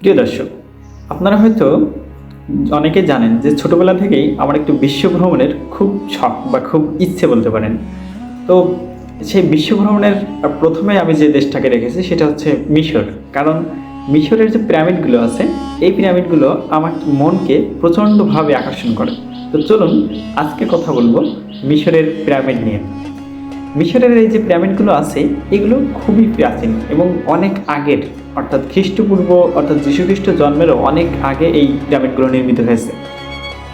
প্রিয় দর্শক, আপনারা হয়তো অনেকে জানেন যে ছোটবেলা থেকেই আমার একটু বিশ্ব ভ্রমণের খুব শখ বা খুব ইচ্ছে বলতে পারেন। তো সেই বিশ্ব ভ্রমণের প্রথমে আমি যে দেশটাকে রেখেছি সেটা হচ্ছে মিশর। কারণ মিশরের যে পিরামিডগুলো আছে, এই পিরামিডগুলো আমার মনকে প্রচণ্ডভাবে আকর্ষণ করে। তো চলুন আজকে কথা বলব মিশরের পিরামিড নিয়ে। মিশরের এই যে পিরামিডগুলো আছে, এগুলো খুবই প্রাচীন এবং অনেক আগের। অর্থাৎ খ্রিস্টপূর্ব, অর্থাৎ যীশুখ্রিস্ট জন্মেরও অনেক আগে এই পিরামিডগুলো নির্মিত হয়েছে।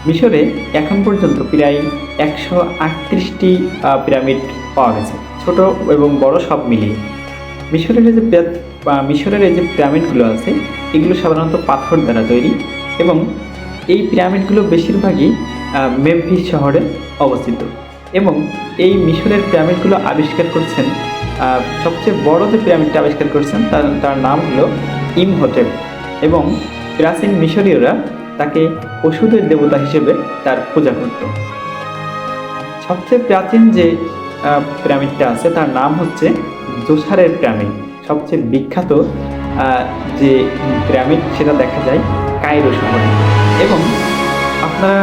মিশরে এখন পর্যন্ত প্রায় একশো আটত্রিশটি পিরামিড পাওয়া গেছে, ছোট এবং বড় সব মিলিয়ে। মিশরের যে মিশরের এই যে পিরামিডগুলো আছে, এগুলো সাধারণত পাথর দ্বারা তৈরি এবং এই পিরামিডগুলো বেশিরভাগই মেমফিস শহরে অবস্থিত। এবং এই মিশরের পিরামিডগুলো আবিষ্কার করছেন সবচেয়ে বড় যে পিরামিডটা আবিষ্কার করছেন তার তার নাম হলো ইমহোটেপ এবং প্রাচীন মিশরীয়রা তাকে ওষুধের দেবতা হিসেবে তার পূজা করত। সবচেয়ে প্রাচীন যে পিরামিডটা আছে তার নাম হচ্ছে জোসারের পিরামিড। সবচেয়ে বিখ্যাত যে পিরামিড সেটা দেখা যায় কায়রো শহরে। এবং আপনারা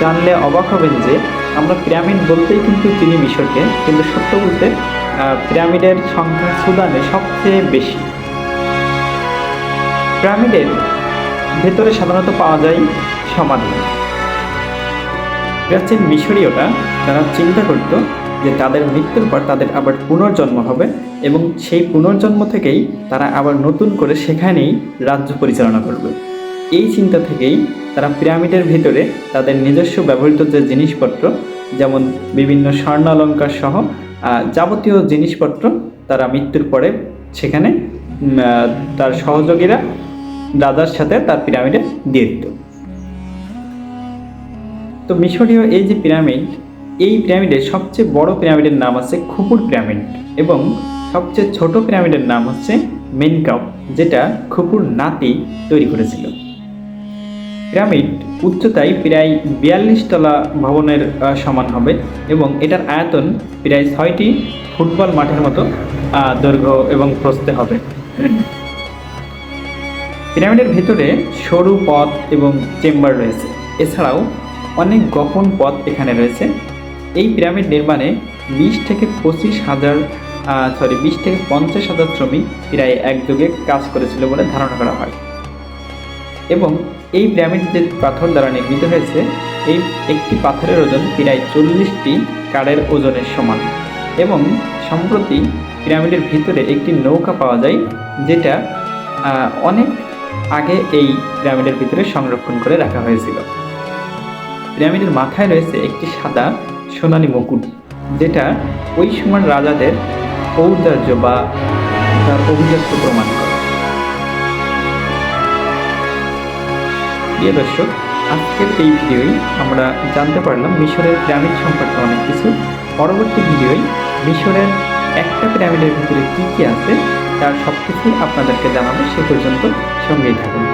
জানলে অবাক হবেন যে আমরা পিরামিড বলতেই কিন্তু চিনি মিশরকে, কিন্তু সত্য বলতে পিরামিডের সংখ্যা সুদানে সবচেয়ে বেশি। পিরামিডের ভেতরে সাধারণত পাওয়া যায় সমাধি। প্রাচীন মিশরীয়রা তারা চিন্তা করত যে তাদের মৃত্যুর পর তাদের আবার পুনর্জন্ম হবে এবং সেই পুনর্জন্ম থেকেই তারা আবার নতুন করে সেখানেই রাজ্য পরিচালনা করবে। এই চিন্তা থেকেই তারা পিরামিডের ভিতরে তাদের নিজস্ব ব্যবহৃত যে জিনিসপত্র, যেমন বিভিন্ন স্বর্ণ অলঙ্কার সহ যাবতীয় জিনিসপত্র তারা মৃত্যুর পরে সেখানে তার সহযোগীরা রাজার সাথে তার পিরামিডে দিয়ে দিত। তো মিশরীয় এই যে পিরামিড, এই পিরামিডের সবচেয়ে বড় পিরামিডের নাম আছে খুপুর পিরামিড এবং সবচেয়ে ছোট পিরামিডের নাম হচ্ছে মেনকাও, যেটা খুপুর নাতি তৈরি করেছিল। পিরামিড উচ্চতায় প্রায় বিয়াল্লিশ তলা ভবনের সমান হবে এবং এটার আয়তন প্রায় ছয়টি ফুটবল মাঠের মতো দৈর্ঘ্য এবং প্রস্থে হবে। পিরামিডের ভেতরে সরু পথ এবং চেম্বার রয়েছে। এছাড়াও অনেক গোপন পথ এখানে রয়েছে। এই পিরামিড নির্মাণে বিশ থেকে পঁচিশ হাজার সরি বিশ থেকে পঞ্চাশ হাজার শ্রমিক প্রায় একযোগে কাজ করেছিল বলে ধারণা করা হয়। এবং এই পিরামিড যে পাথর দ্বারা নির্মিত হয়েছে, এই একটি পাথরের ওজন প্রায় চল্লিশটি কাঠের ওজনের সমান। এবং সম্প্রতি পিরামিডের ভিতরে একটি নৌকা পাওয়া যায়, যেটা অনেক আগে এই পিরামিডের ভিতরে সংরক্ষণ করে রাখা হয়েছিল। পিরামিডের মাথায় রয়েছে একটি সাদা সোনালী মুকুট, যেটা ওই সময় রাজাদের ঔদার্য বা তার অভিজাত্য প্রমাণ করে। প্রিয় দর্শক, আজকের এই ভিডিওই আমরা জানতে পারলাম মিশরের পিরামিড সম্পর্কে অনেক কিছু। পরবর্তী ভিডিওই মিশরের একটা পিরামিডের ভিতরে কী কী আছে, তার সব কিছুই আপনাদেরকে জানাব, সে পর্যন্ত সঙ্গেই থাকুন।